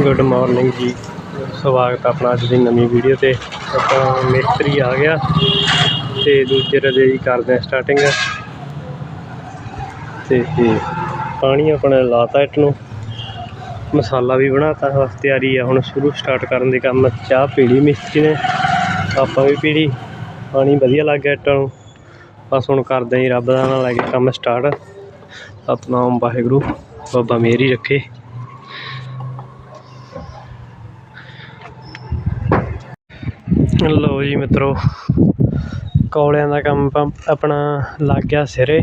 Good morning ਜੀ। ਸਵਾਗਤ ਆਪਣਾ ਅੱਜ ਦੀ ਨਵੀਂ ਵੀਡੀਓ ਤੇ। ਆਪਾਂ ਮਿਸਤਰੀ ਆ ਗਿਆ ਤੇ ਦੂਜੇ ਰਜੇ ਜੀ ਕਰਦੇ ਆ ਸਟਾਰਟਿੰਗ ਤੇ ਤੇ ਪਾਣੀ ਆਪਣਾ ਲਾਤਾ ਇੱਟ ਨੂੰ ਮਸਾਲਾ ਵੀ ਬਣਾਤਾ, ਬਸ ਤਿਆਰੀ ਆ। ਹੁਣ ਸ਼ੁਰੂ ਸਟਾਰਟ ਕਰਨ ਦੇ ਕੰਮ। ਚਾਹ ਪੀੜੀ ਮਿਸਤਰੀ ਨੇ, ਆਪਾਂ ਵੀ ਪੀੜੀ ਪਾਣੀ ਵਧੀਆ ਲੱਗ ਗਿਆ ਇੱਟਾਂ ਨੂੰ। ਬਸ ਹੁਣ ਕਰਦੇ ਹਾਂ ਰੱਬ ਦਾ ਨਾਲ ਲੈ ਕੇ ਕੰਮ ਸਟਾਰਟ ਆਪਣਾ ਵਾਹਿਗੁਰੂ, ਬਾਬਾ ਮੇਰੀ ਰੱਖੇ। ਲਓ ਜੀ ਮਿੱਤਰੋ, ਕੌਲਿਆਂ ਦਾ ਕੰਮ ਪੰ- ਆਪਣਾ ਲੱਗ ਗਿਆ ਸਿਰੇ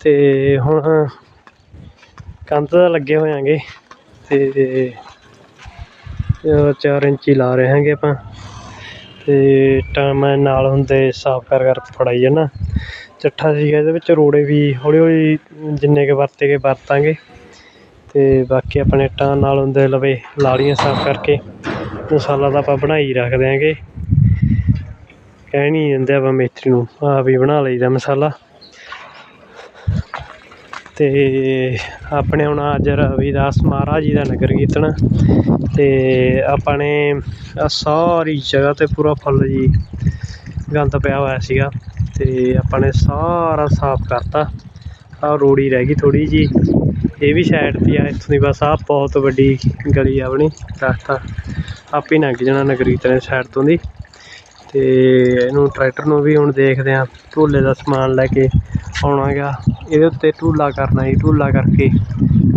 ਤੇ ਹੁਣ ਕੰਧ ਦਾ ਲੱਗੇ ਹੋਇਆਂਗੇ ਤੇ 4 ਇੰਚੀ ਲਾ ਰਹੇ ਹਾਂਗੇ ਆਪਾਂ ਤੇ ਟਾਈਮ ਨਾਲ ਹੁੰਦੇ ਸਾਫ਼ ਕਰ ਕਰ ਫੜਾਈ ਜਾਣਾ। ਚੱਠਾ ਸੀਗਾ ਇਹਦੇ ਵਿੱਚ, ਰੋੜੇ ਵੀ ਹੌਲੀ ਹੌਲੀ ਜਿੰਨੇ ਕੁ ਵਰਤੇ ਕੇ ਵਰਤਾਂਗੇ ਤੇ ਬਾਕੀ ਆਪਣੇ ਇੱਟਾਂ ਨਾਲ ਹੁੰਦੇ ਲਵੇ ਲਾੜੀਆਂ ਸਾਫ਼ ਕਰਕੇ, ਮਸਾਲਾ ਤਾਂ ਆਪਾਂ ਬਣਾਈ ਹੀ ਰੱਖਦੇ ਆਂਗੇ ਕਹਿ ਨਹੀਂ ਦਿੰਦੇ ਆਪਾਂ ਮੇਥਰੀ ਨੂੰ, ਆਪ ਹੀ ਬਣਾ ਲਈਦਾ ਮਸਾਲਾ। ਤੇ ਆਪਣੇ ਹੁਣ ਅੱਜ ਰਵਿਦਾਸ ਮਹਾਰਾਜ ਜੀ ਦਾ ਨਗਰ ਕੀਰਤਨ, ਤੇ ਆਪਾਂ ਨੇ ਸਾਰੀ ਜਗ੍ਹਾ ਤੇ ਪੂਰਾ ਫੁੱਲ ਜੀ ਗੰਦ ਪਿਆ ਹੋਇਆ ਸੀਗਾ, ਤੇ ਆਪਾਂ ਨੇ ਸਾਰਾ ਸਾਫ਼ ਕਰਤਾ। ਆਹ ਰੋੜੀ ਰਹਿ ਗਈ ਥੋੜੀ ਜੀ ਇਹ ਵੀ ਸਾਈਡ ਤੇ ਆ, ਇੱਥੋਂ ਦੀ ਬਸ ਆਹ ਬਹੁਤ ਵੱਡੀ ਗਲੀ ਆ ਆਪਣੀ, ਰਸਤਾ। ਆਪੇ ਲੰਘ ਜਾਣਾ ਨਗਰ ਕੀਰਤਨ ਸਾਈਡ ਤੋਂ ਦੀ। ਤੇ ਇਹਨੂੰ ਟਰੈਕਟਰ ਨੂੰ ਵੀ ਹੁਣ ਦੇਖਦੇ ਹਾਂ ਢੋਲੇ ਦਾ ਸਮਾਨ ਲੈ ਕੇ ਆਉਣਾ ਗਾ ਇਹਦੇ ਉੱਤੇ ਢੂਲਾ ਕਰਨਾ ਜੀ ਢੂਲਾ ਕਰਕੇ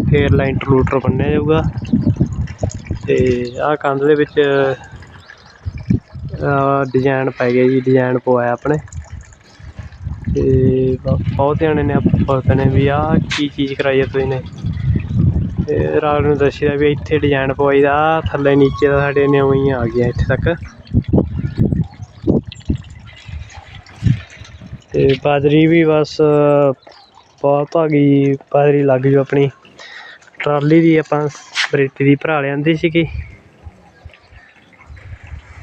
ਫਿਰ ਲੈਂਟਰ ਲੂਟਰ ਬੰਨਿਆ ਜਾਊਗਾ। ਤੇ ਆਹ ਕੰਧ ਦੇ ਵਿੱਚ ਡਿਜ਼ਾਈਨ ਪੈ ਗਿਆ ਜੀ ਡਿਜ਼ਾਈਨ ਪਵਾਇਆ ਆਪਣੇ। ਤੇ ਬਹੁਤ ਜਣੇ ਨੇ ਪੁੱਛਦੇ ਨੇ ਵੀ ਆਹ ਕੀ ਚੀਜ਼ ਕਰਾਈ ਹੈ ਤੁਸੀਂ ਨੇ। ਤੇ ਰਾਤ ਨੂੰ ਦੱਸਿਆ ਵੀ ਇੱਥੇ ਡਿਜ਼ਾਈਨ ਪਵਾਈ ਆਹ ਥੱਲੇ ਨੀਚੇ ਦਾ ਸਾਡੇ ਨੇ ਉਵੇਂ ਆ ਗਿਆ ਇੱਥੇ ਤੱਕ। ਤੇ ਬਾਜਰੀ ਵੀ ਬਸ ਬਹੁਤ ਆ ਗਈ ਬਾਜਰੀ ਲੱਗ ਜੂ ਆਪਣੀ। ਟਰਾਲੀ ਦੀ ਆਪਾਂ ਬਰੇਤੀ ਦੀ ਭਰਾ ਲਿਆਂਦੀ ਸੀਗੀ।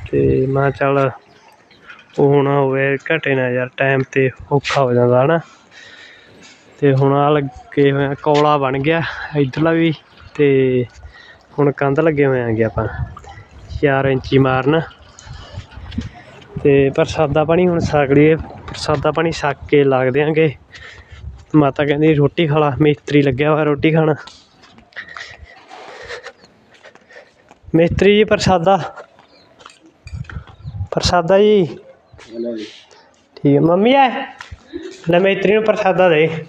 ਤੇ ਮੈਂ ਚੱਲ ਉਹ ਨਾ ਹੋਵੇ ਘਟੇ ਨਾ ਯਾਰ ਟਾਈਮ ਤੇ ਔਖਾ ਹੋ ਜਾਂਦਾ ਹਨਾ। ਤੇ ਹੁਣ ਆ ਲੱਗੇ ਹੋਏ ਆ ਕੌਲਾ ਬਣ ਗਿਆ ਇੱਧਰਲਾ ਵੀ ਤੇ ਹੁਣ ਕੰਧ ਲੱਗੇ ਹੋਏ ਆਂਗੇ ਆਪਾਂ 4 ਇੰਚੀ ਮਾਰਨ। ਤੇ ਪ੍ਰਸਾਦਾ ਪਾਣੀ ਹੁਣ ਲਈਏ ਪ੍ਰਸਾਦਾ ਪਾਣੀ ਛੱਕ ਕੇ ਲੱਗ ਦਿਆਂਗੇ। ਮਾਤਾ ਕਹਿੰਦੀ ਰੋਟੀ ਖਾ ਲਾ, ਮਿਸਤਰੀ ਲੱਗਿਆ ਹੋਇਆ ਰੋਟੀ ਖਾਣ। ਮਿਸਤਰੀ ਜੀ, ਪ੍ਰਸਾਦਾ। ਪ੍ਰਸਾਦਾ ਜੀ। ਠੀਕ ਹੈ ਮੰਮੀ ਆ ਲੈ ਮਿਸਤਰੀ ਨੂੰ ਪ੍ਰਸਾਦਾ ਦੇ।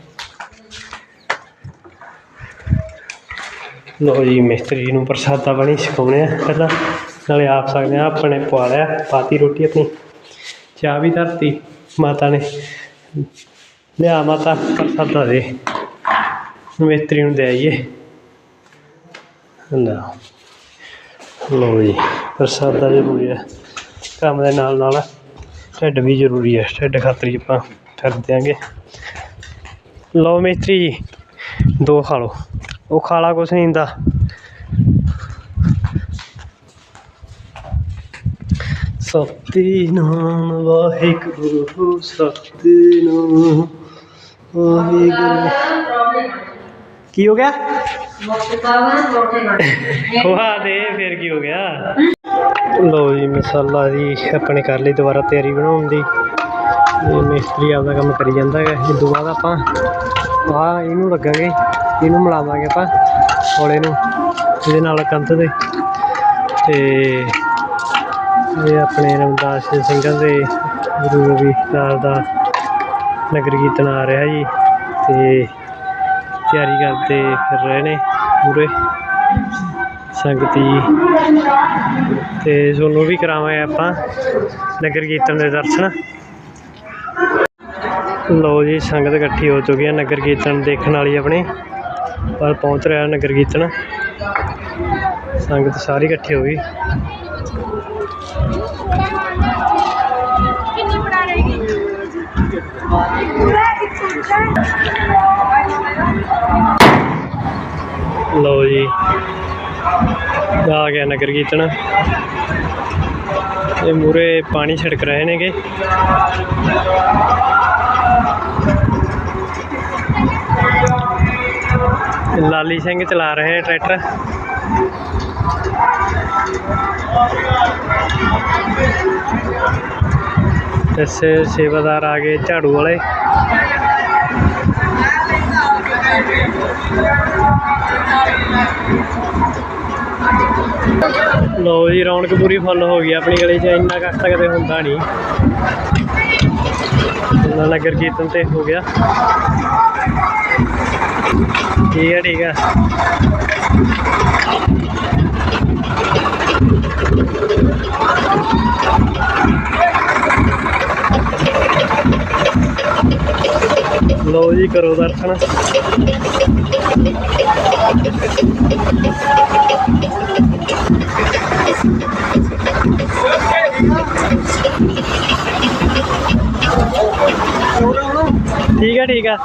ਲੋ ਜੀ, ਮਿਸਤਰੀ ਜੀ ਨੂੰ ਪ੍ਰਸਾਦਾ ਪਾਣੀ ਸਿਖਾਉਣੇ ਆ ਪਹਿਲਾਂ। ਨਾਲੇ ਆਪ ਸਕਦੇ ਆ, ਆਪਣੇ ਪਵਾ ਲਿਆ, ਪਾਤੀ ਰੋਟੀ ਆਪਣੀ। ਚਾਹ ਵੀ ਧਰਤੀ। ਮਾਤਾ ਨੇ ਲਿਆ ਮਾਤਾ ਪ੍ਰਸਾਦਾ ਦੇ। ਮਿਸਤਰੀ ਨੂੰ ਦੇ ਆਈਏ। ਲੈ ਲਓ ਜੀ, ਪ੍ਰਸਾਦਾ ਜ਼ਰੂਰੀ ਹੈ ਕੰਮ ਦੇ ਨਾਲ ਨਾਲ ਢਿੱਡ ਵੀ ਜ਼ਰੂਰੀ ਹੈ, ਢਿੱਡ ਖਾਤਰ ਆਪਾਂ ਕਰ ਦਿਆਂਗੇ। ਲਓ ਮਿਸਤਰੀ ਜੀ, ਦੋ ਖਾ ਲਓ। ਉਹ ਖਾਲਾ ਕੁਛ ਨਹੀਂ ਹੁੰਦਾ ਸਤਿਨਾਮ ਵਾਹਿਗੁਰੂ ਸਤਿਨਾਮ। ਵਾਹਿਗੁਰੂ। ਕੀ ਹੋ ਗਿਆ? ਖਵਾ ਦੇ, ਫਿਰ ਕੀ ਹੋ ਗਿਆ? ਲੋ ਜੀ, ਮਸਾਲਾ ਦੀ ਆਪਣੇ ਕਰ ਲਈ ਦੁਬਾਰਾ ਤਿਆਰੀ ਬਣਾਉਣ ਦੀ। ਇਹ ਮਿਸਤਰੀ ਆਪਦਾ ਕੰਮ ਕਰੀ ਜਾਂਦਾ ਹੈਗਾ। ਇਸ ਤੋਂ ਬਾਅਦ ਆਪਾਂ ਆ ਇਹਨੂੰ ਲੱਗਾਂਗੇ, ਇਹਨੂੰ ਮਿਲਾਵਾਂਗੇ ਆਪਾਂ ਹੌਲੇ ਨੂੰ ਇਹਦੇ ਨਾਲ ਕੰਧ ਦੇ। ਤੇ ਇਹ ਆਪਣੇ ਰਮਦਾਸ ਸਿੰਘਾਂ ਦੇ ਗੁਰੂ ਰਵਿਦਾਸ ਦਾ ਨਗਰ ਕੀਰਤਨ ਆ ਰਿਹਾ ਜੀ ਤੇ ਤਿਆਰੀ ਕਰਦੇ ਫਿਰ ਰਹੇ ਨੇ ਪੂਰੇ ਸੰਗਤੀ। ਤੇ ਤੁਹਾਨੂੰ ਵੀ ਕਰਾਵਾਂਗੇ ਆਪਾਂ ਨਗਰ ਕੀਰਤਨ ਦੇ ਦਰਸ਼ਨ। ਲੋ ਜੀ, ਸੰਗਤ ਇਕੱਠੀ ਹੋ ਚੁੱਕੀ ਹੈ ਨਗਰ ਕੀਰਤਨ ਦੇਖਣ ਵਾਲੀ ਆਪਣੇ। ਪਰ ਪਹੁੰਚ ਰਿਹਾ ਨਗਰ ਕੀਰਤਨ। ਸੰਗਤ ਸਾਰੀ ਇਕੱਠੀ ਹੋ ਗਈ। ਲਓ ਜੀ। ਆ ਗਿਆ ਨਗਰ ਕੀਰਤਨ। ਇਹ ਮੂਰੇ ਪਾਣੀ ਛਿੜਕ ਰਹੇ ਨੇਗੇ। ਲਾਲੀ ਸਿੰਘ ਚਲਾ ਰਹੇ ਹੈ ਟਰੈਕਟਰ। ਇਸੇ ਸੇਵਾਦਾਰ ਆ ਗਏ ਝਾੜੂ ਵਾਲੇ। ਲੋ ਜੀ, ਰੌਣਕ ਪੂਰੀ ਫੁੱਲ ਹੋ ਗਈ, ਆਪਣੀ ਗਲੀ 'ਚ ਇੰਨਾ ਕੱਖ ਤਾਂ ਕਦੇ ਹੁੰਦਾ ਨਹੀਂ। ਨਗਰ ਕੀਰਤਨ ਤੇ ਹੋ ਗਿਆ। ਠੀਕ ਹੈ ਠੀਕ ਹੈ ਲੋ ਜੀ ਕਰੋ ਦਰਸ਼ਨ। ਠੀਕ ਹੈ ਠੀਕ ਹੈ।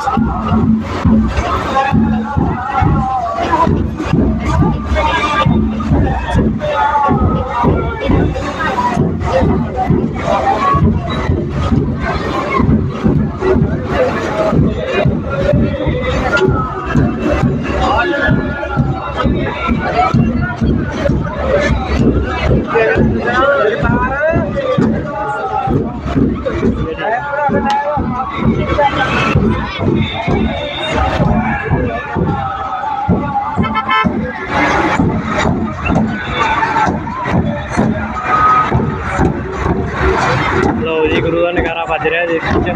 ਰਿਹਾ ਜੀ ਵਿੱਚ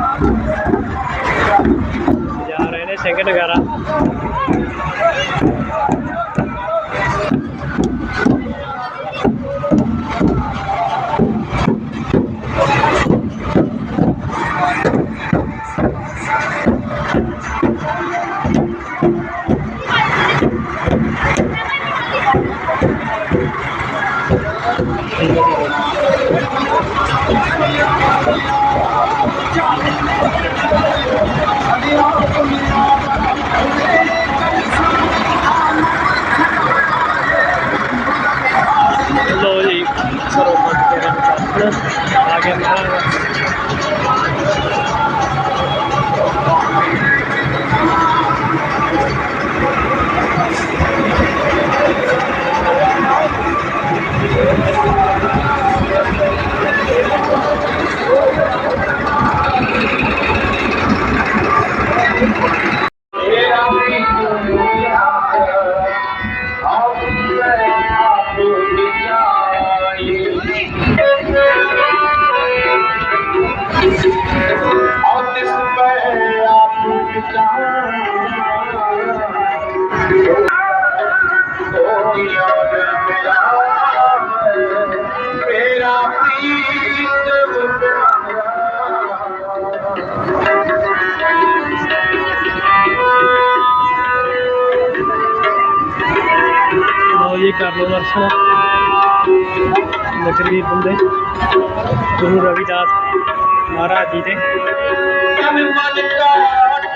ਜਾ ਰਹੇ ਨੇ ਸਿੰਘ ਨਗਾਰਾ ਜੀ ਕਰੋ ਮਤ ਕਰ ਲਓ ਦਰਸ਼ਨ। ਨਗਰੀ ਬੰਦੇ ਗੁਰੂ ਰਵਿਦਾਸ ਮਹਾਰਾਜ ਜੀ ਦੇ। ਤਨ ਮਨ ਕਾਟ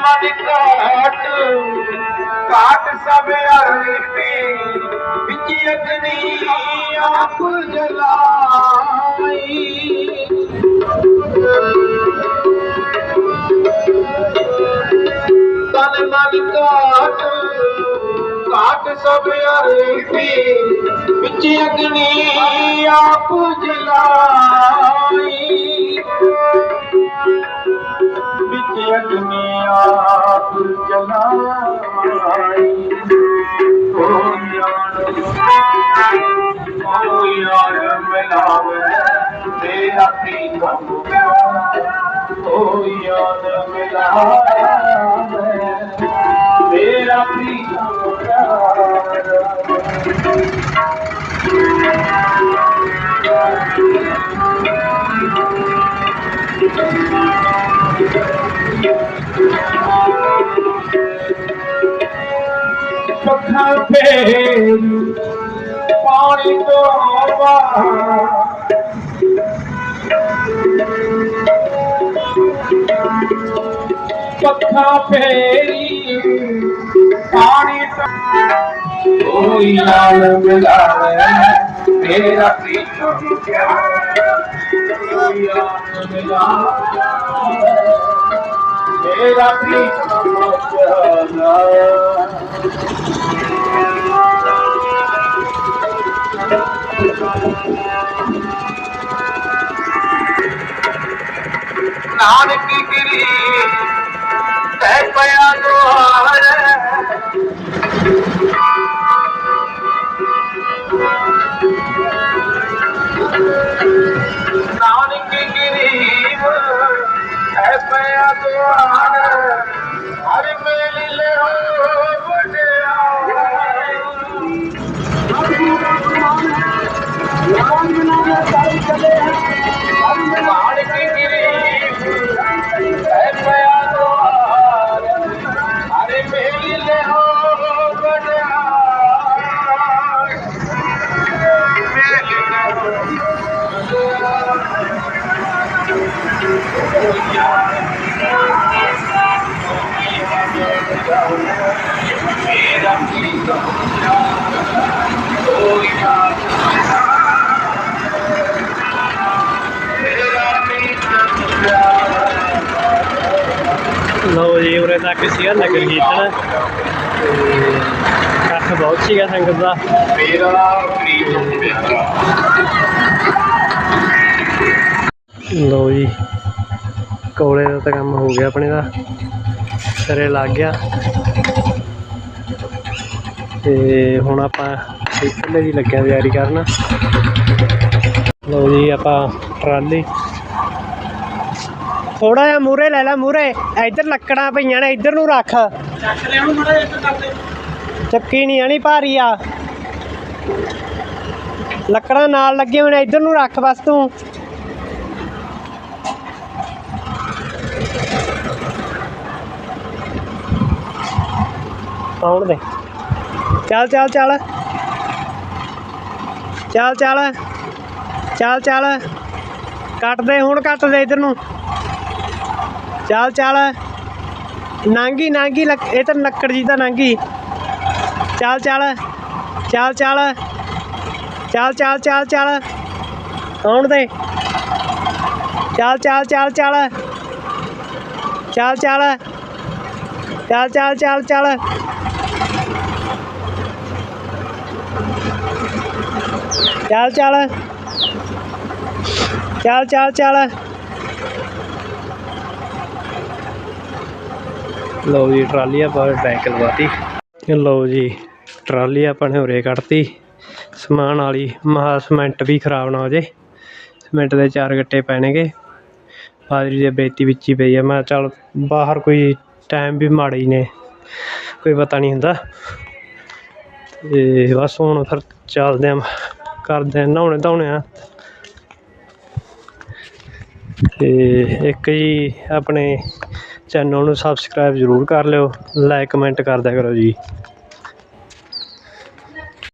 ਮਨ ਕਾਟ ਕਾਟ ਸਭ ਅਰਪੀ ਵਿੱਚ ਅਗਨੀ ਆਪ ਜਲਾਈ। ਤਨ ਮਨ ਘਾਟ ਕਾਟ ਸਭ ਅਰਪੀ ਵਿੱਚ ਅਗਨੀ ਆਪ ਜਲਾਈ। ਵਿੱਚ ਅਗਨੀ ਆਪ ਜਲਾਈ। ਮਿਲਾਵੇ ਤੇਰਾ ਪ੍ਰੀਤਮ ਓ ਯਾਰ ਮਿਲਾਵੇ ਤੇਰਾ ਪ੍ਰੀਤਮ ਪਿਆਰ ਪੱਖਾਂ ਫੇਰ ਪਾਣੀ ਤੋਂ ਬਾਹਰ ਪੱਖਾਂ ਫੇਰੀ ਪਾਣੀ ਤੋਂ ਕੋਈ ਨਾਲ ਮਿਲਾਵੇ ਮੇਰਾ ਪ੍ਰੀਤਮ ਪਿਆਰ ਕੋਈ ਆਨ ਮਿਲਾ ਮੇਰਾ ਪ੍ਰੀਤਮ ਮਚਾਨਾ नानक गिरी तै पया दुआर ਲਓ ਜੀ ਉਰੇ ਤੱਕ ਸੀਗਾ ਨਗਰ ਕੀਰਤਨ ਤੇ ਇਕੱਠ ਬਹੁਤ ਸੀਗਾ ਸੰਗਤ ਦਾ ਮੇਰਾ ਪ੍ਰੀਤਮ ਪਿਆਰਾ ਲਓ ਜੀ ਕੋਲੇ ਦਾ ਤਾਂ ਕੰਮ ਹੋ ਗਿਆ ਆਪਣੇ ਦਾ। ਸਿਰੇ ਲੱਗ ਗਿਆ। ਤੇ ਹੁਣ ਆਪਾਂ ਇੱਧਰਲੇ ਦੀ ਲੱਗਿਆ ਤਿਆਰੀ ਕਰਨ। ਲਓ ਜੀ ਆਪਾਂ ਟਰਾਲੀ। ਥੋੜਾ ਜਿਹਾ ਮੂਰੇ ਲੈ ਲੈ ਮੂਰੇ ਇੱਧਰ ਲੱਕੜਾਂ ਪਈਆਂ ਨੇ ਇੱਧਰ ਨੂੰ ਰੱਖ। ਚੱਕ ਲੈ ਹੁਣ ਮੜਾ ਇੱਥੇ ਕਰ ਦੇ। ਚੱਕੀ ਨਹੀਂ ਆਣੀ ਭਾਰੀ ਆ। ਲੱਕੜਾਂ ਨਾਲ ਲੱਗੀਆਂ ਹੋਈਆਂ ਨੇ ਇੱਧਰ ਨੂੰ ਰੱਖ ਬਸ ਤੂੰ। ਆਉਣ ਦੇ ਚੱਲ ਚੱਲ ਚੱਲ ਚੱਲ ਚੱਲ ਚੱਲ ਚੱਲ ਕੱਟ ਦੇ ਹੁਣ ਕੱਟ ਦੇ ਇੱਧਰ ਨੂੰ ਚੱਲ ਚੱਲ ਨਾਂਗੀ ਨਾਂਗੀ ਲੱਕ ਇਹ ਤਾਂ ਲੱਕੜ ਜੀ ਦਾ ਨਾਂਗੀ ਚੱਲ ਚੱਲ ਚੱਲ ਚੱਲ ਚੱਲ ਚੱਲ ਚੱਲ ਚੱਲ ਆਉਣ ਦੇ ਚੱਲ ਚੱਲ ਚੱਲ ਚੱਲ ਚੱਲ ਚੱਲ ਚੱਲ ਚੱਲ ਚੱਲ ਚੱਲ ਚੱਲ ਚੱਲ। ਚੱਲ ਚੱਲ ਚੱਲ। ਲਓ ਜੀ, ਟਰਾਲੀ ਆਪਾਂ ਬੈਕ ਲਵਾਤੀ। ਲਓ ਜੀ, ਟਰਾਲੀ ਆਪਾਂ ਨੇ ਉਰੇ ਕੱਢਤੀ। ਸਮਾਨ ਵਾਲੀ ਮਹਾ ਸਮੈਂਟ ਵੀ ਖਰਾਬ ਨਾ ਹੋ ਜੇ। ਸੀਮੈਂਟ ਦੇ ਚਾਰ ਗੱਟੇ ਪੈਣਗੇ। ਬਾਜਰੀ ਦੀ ਬੇਤੀ ਵਿੱਚ ਹੀ ਪਈ ਆ। ਮੈਂ ਕਿਹਾ ਚੱਲ ਬਾਹਰ ਕੋਈ ਟਾਈਮ ਵੀ ਮਾੜੇ ਹੀ ਨੇ, ਕੋਈ ਪਤਾ ਨਹੀਂ ਹੁੰਦਾ। ਤੇ ਬਸ ਹੁਣ ਫਿਰ ਚੱਲਦੇ ਆ। ਕਰਦੇ ਆ, ਨਹਾਉਣੇ ਧਾਉਣੇ ਆ। ਤੇ ਇੱਕ ਜੀ ਆਪਣੇ ਚੈਨਲ ਨੂੰ ਸਬਸਕ੍ਰਾਈਬ ਜ਼ਰੂਰ ਕਰ ਲਿਓ ਲਾਈਕ ਕਮੈਂਟ ਕਰ ਕਰੋ ਜੀ।